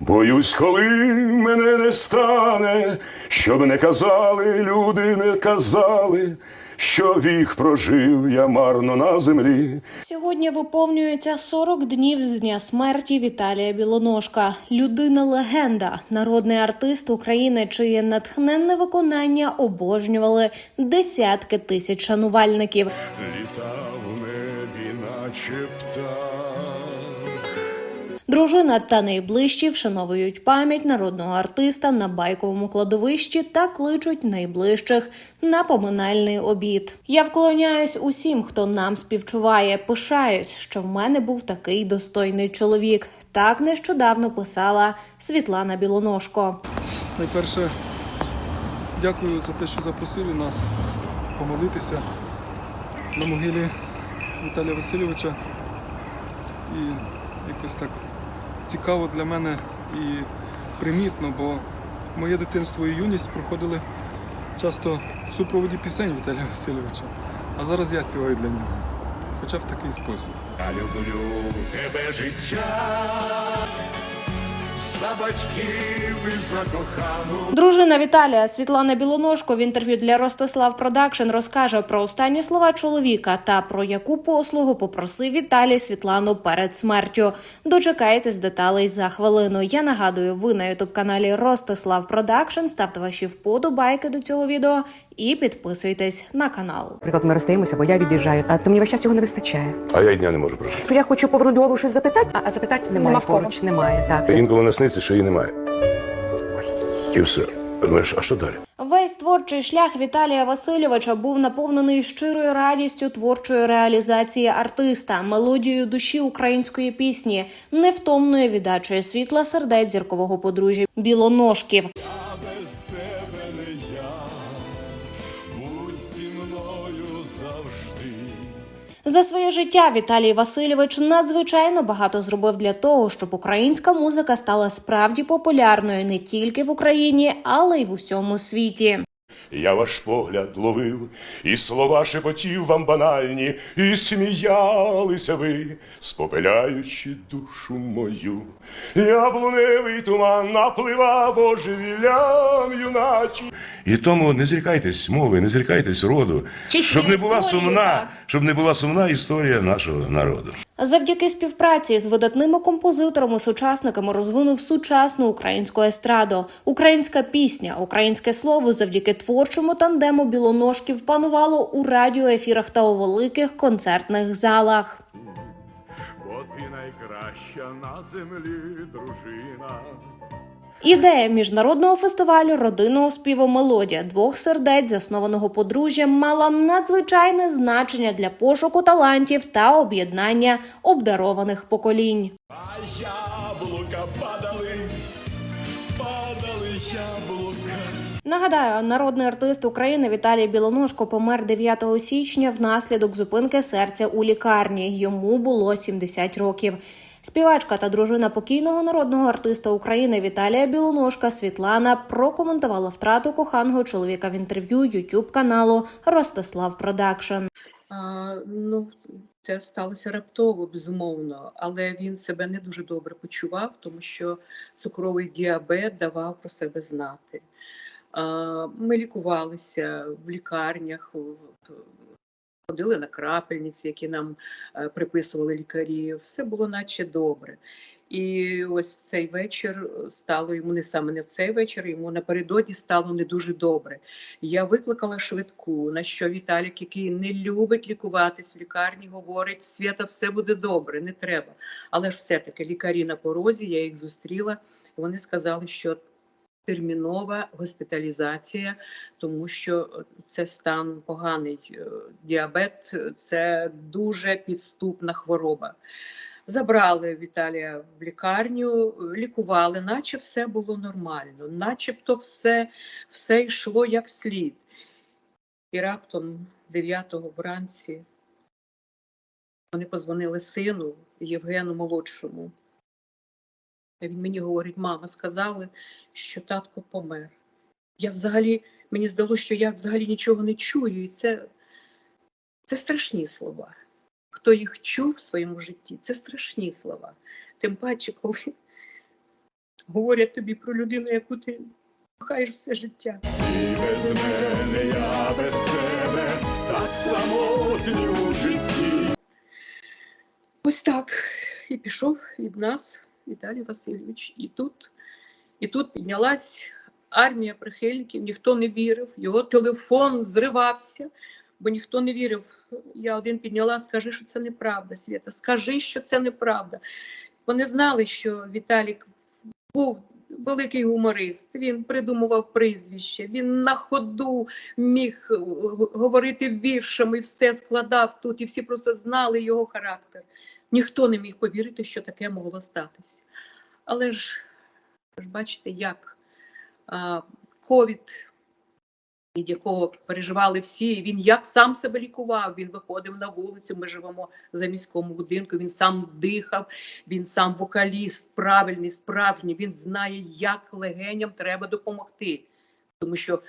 Боюсь, коли мене не стане, щоб не казали, люди не казали, що вік прожив я марно на землі. Сьогодні виповнюється 40 днів з дня смерті Віталія Білоножка. Людина легенда, народний артист України, чиє натхненне виконання обожнювали десятки тисяч шанувальників. Літав у небі, наче птах. Дружина та найближчі вшановують пам'ять народного артиста на байковому кладовищі та кличуть найближчих на поминальний обід. Я вклоняюсь усім, хто нам співчуває. Пишаюсь, що в мене був такий достойний чоловік. Так нещодавно писала Світлана Білоножко. Найперше, дякую за те, що запросили нас помолитися на могилі Віталія Васильовича. І якось так цікаво для мене і примітно, бо моє дитинство і юність проходили часто в супроводі пісень Віталія Васильовича. А зараз я співаю для нього. Хоча в такий спосіб. Я люблю тебе життя, за батьків і за кохану. Дружина Віталія Світлана Білоножко в інтерв'ю для Ростислав Продакшн розкаже про останні слова чоловіка та про яку послугу попросив Віталій Світлану перед смертю. Дочекайтесь деталей за хвилину. Я нагадую, ви на ютуб каналі Ростислав Продакшн. Ставте ваші вподобайки до цього відео і підписуйтесь на канал. Наприклад, ми розстаємося, бо я від'їжджаю, а то мені весь час цього не вистачає. А я й дня не можу прожити. То я хочу повернути голову щось запитати, а, а запитати немає Нема в кого. поруч, немає. Так. Інколи не сниться, що її немає. І все. Думаєш, а що далі? Весь творчий шлях Віталія Васильовича був наповнений щирою радістю творчої реалізації артиста, мелодією душі української пісні, невтомною віддачею світла сердець зіркового подружжя білоножків. За своє життя Віталій Васильович надзвичайно багато зробив для того, щоб українська музика стала справді популярною не тільки в Україні, але й в усьому світі. Я ваш погляд ловив, і слова шепотів вам банальні, і сміялися ви, спопиляючи душу мою. Яблуневий туман наплива божевілям юначі. І тому не зрікайтесь мови, не зрікайтесь роду, щоб не була сумна, щоб не була сумна історія нашого народу. Завдяки співпраці з видатними композиторами-сучасниками розвинув сучасну українську естраду. Українська пісня, українське слово завдяки творчому тандему білоножків панувало у радіоефірах та у великих концертних залах. Бо ти найкраща на землі дружина. Ідея міжнародного фестивалю родинного співу Мелодія двох сердець, заснованого подружжям, мала надзвичайне значення для пошуку талантів та об'єднання обдарованих поколінь. А яблука падали, падали яблука. Нагадаю, народний артист України Віталій Білоножко помер 9 січня внаслідок зупинки серця у лікарні. Йому було 70 років. Співачка та дружина покійного народного артиста України Віталія Білоножка Світлана прокоментувала втрату коханого чоловіка в інтерв'ю Ютуб каналу Ростислав Продакшн. Ну, це сталося раптово, безумовно, але він себе не дуже добре почував, тому що цукровий діабет давав про себе знати. Ми лікувалися в лікарнях, ходили на крапельниці, які нам е, приписували лікарі. Все було наче добре. І ось в цей вечір стало йому не саме не в цей вечір, йому напередодні стало не дуже добре. Я викликала швидку, на що Віталік, який не любить лікуватись в лікарні, говорить: Свята, все буде добре, не треба. Але ж все-таки лікарі на порозі, я їх зустріла, вони сказали, що термінова госпіталізація, тому що це стан поганий. Е, Діабет це дуже підступна хвороба. Забрали Віталія в лікарню, лікували, наче все було нормально, начебто все, все йшло як слід. І раптом 9-го вранці вони позвонили сину Євгену молодшому. А він мені говорить: мама, сказали, що татко помер. Я взагалі, мені здалося, що я взагалі нічого не чую, і це, це страшні слова. Хто їх чув в своєму житті, це страшні слова. Тим паче, коли говорять тобі про людину, яку ти кохаєш все життя. І без мене, я без тебе, так самотні у житті. Ось так. І пішов від нас Віталій Васильович. І тут, і тут піднялась армія прихильників, ніхто не вірив, його телефон зривався, бо ніхто не вірив. Я один підняла, скажи, що це неправда, Свята, скажи, що це неправда. Вони знали, що Віталік був великий гуморист, він придумував прізвище, він на ходу міг говорити віршами, все складав тут, і всі просто знали його характер. Ніхто не міг повірити, що таке могло статися. Але ж, ж бачите, як ковід, від якого переживали всі, він як сам себе лікував, він виходив на вулицю, ми живемо за міському будинку, він сам дихав, він сам вокаліст, правильний, справжній, він знає, як легеням треба допомогти. Тому що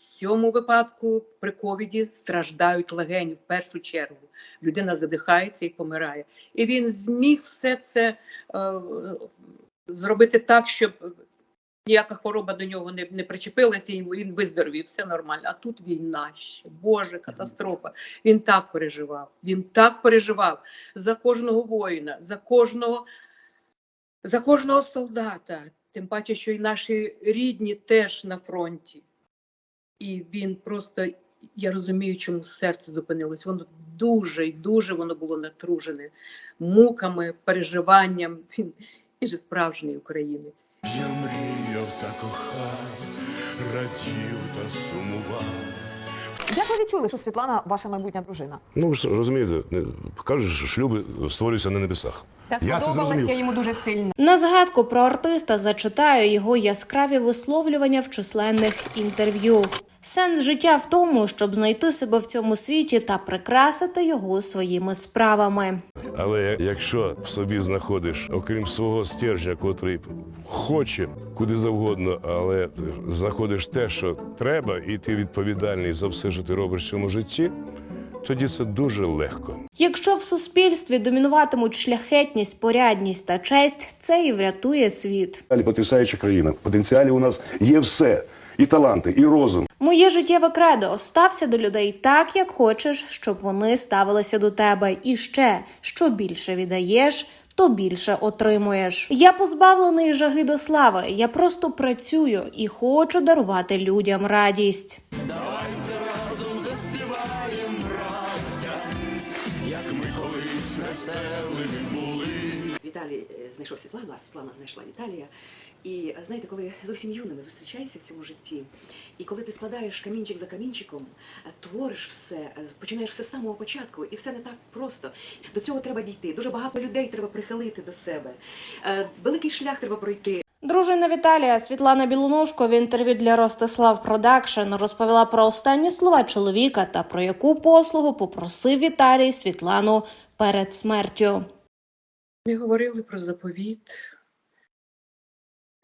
цьому випадку при ковіді страждають легені в першу чергу. Людина задихається і помирає. І він зміг все це е, зробити так, щоб ніяка хвороба до нього не, не причепилася, і він виздоровів, все нормально. А тут війна ще, Боже, катастрофа. Він так переживав. Він так переживав за кожного воїна, за кожного, за кожного солдата. Тим паче, що і наші рідні теж на фронті. І він просто, я розумію, чому серце зупинилось. Воно дуже і дуже воно було натружене муками, переживанням. Він, він же справжній українець. Я мріяв та кохав, радів та сумував. Як ви відчули, що Світлана ваша майбутня дружина? Ну, ви ж розумієте, не- кажуть, що шлюби створюються на небесах. Я це зрозумів. йому дуже сильно. На згадку про артиста зачитаю його яскраві висловлювання в численних інтерв'ю. Сенс життя в тому, щоб знайти себе в цьому світі та прикрасити його своїми справами. Але якщо в собі знаходиш, окрім свого стержня, котрий хоче куди завгодно, але знаходиш те, що треба, і ти відповідальний за все, що ти робиш в цьому житті, тоді це дуже легко. Якщо в суспільстві домінуватимуть шляхетність, порядність та честь, це і врятує світ. Потрясаюча країна. Потенціалі у нас є все: і таланти, і розум. Моє життєве кредо стався до людей так, як хочеш, щоб вони ставилися до тебе. І ще що більше віддаєш, то більше отримуєш. Я позбавлений жаги до слави. Я просто працюю і хочу дарувати людям радість. Віталій е, знайшов Світлану, а Світлана знайшла Віталія. І е, знаєте, коли зовсім юними зустрічаєшся в цьому житті, і коли ти складаєш камінчик за камінчиком, е, твориш все, починаєш все з самого початку, і все не так просто. До цього треба дійти. Дуже багато людей треба прихилити до себе. Великий шлях треба пройти. Дружина Віталія Світлана Білоножко в інтерв'ю для Ростислав Продакшн розповіла про останні слова чоловіка та про яку послугу попросив Віталій Світлану перед смертю. Ми говорили про заповіт.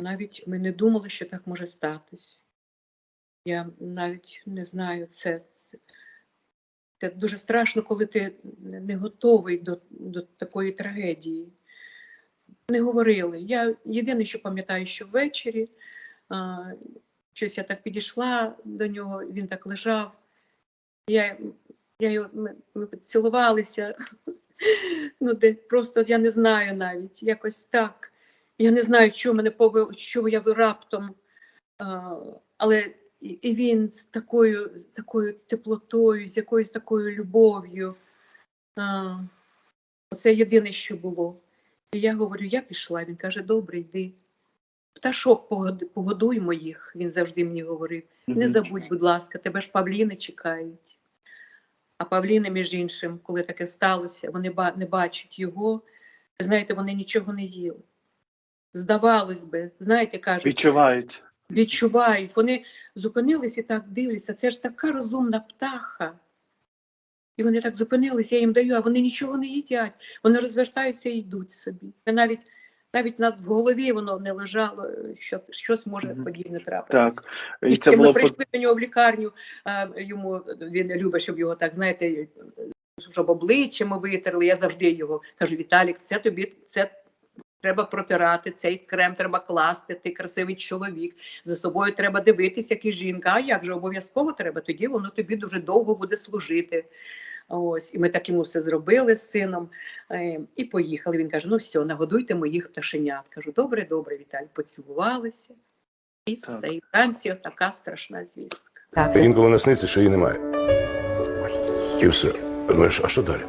Навіть ми не думали, що так може статись. Я навіть не знаю, це, це, це дуже страшно, коли ти не готовий до, до такої трагедії. Не говорили. Я єдине, що пам'ятаю, що ввечері а, щось я так підійшла до нього, він так лежав. Я, я його, ми, ми цілувалися. Ну, де просто я не знаю навіть, якось так. Я не знаю, що мене повело, що я раптом. А, але і, він з такою, такою теплотою, з якоюсь такою любов'ю. Це єдине, що було. І я говорю, я пішла. Він каже, добре, йди. Пташок погод- погодуй моїх, він завжди мені говорив. Не забудь, будь ласка, тебе ж павліни чекають. А павліни, між іншим, коли таке сталося, вони не бачать його. Ви знаєте, вони нічого не їли. Здавалось би, знаєте, кажуть, Відчувають. відчувають. Вони зупинились і так дивляться. Це ж така розумна птаха. І вони так зупинились, я їм даю, а вони нічого не їдять. Вони розвертаються і йдуть собі. І навіть навіть в нас в голові воно не лежало, що щось може подібне трапитися. Так. І І це ми було прийшли до нього в лікарню, а, йому він любить, щоб його так, знаєте, щоб обличчя ми витерли. Я завжди його кажу: Віталік, це тобі це Треба протирати цей крем, треба класти, ти красивий чоловік. За собою треба дивитися, як і жінка. А як же обов'язково треба? Тоді воно тобі дуже довго буде служити. Ось, і ми так йому все зробили з сином е, і поїхали. Він каже: ну все, нагодуйте моїх пташенят. Кажу, добре, добре, Віталь, поцілувалися. І все. І вранці така страшна звістка. Інколи насниться, що її немає. І все. Думаєш, а що далі?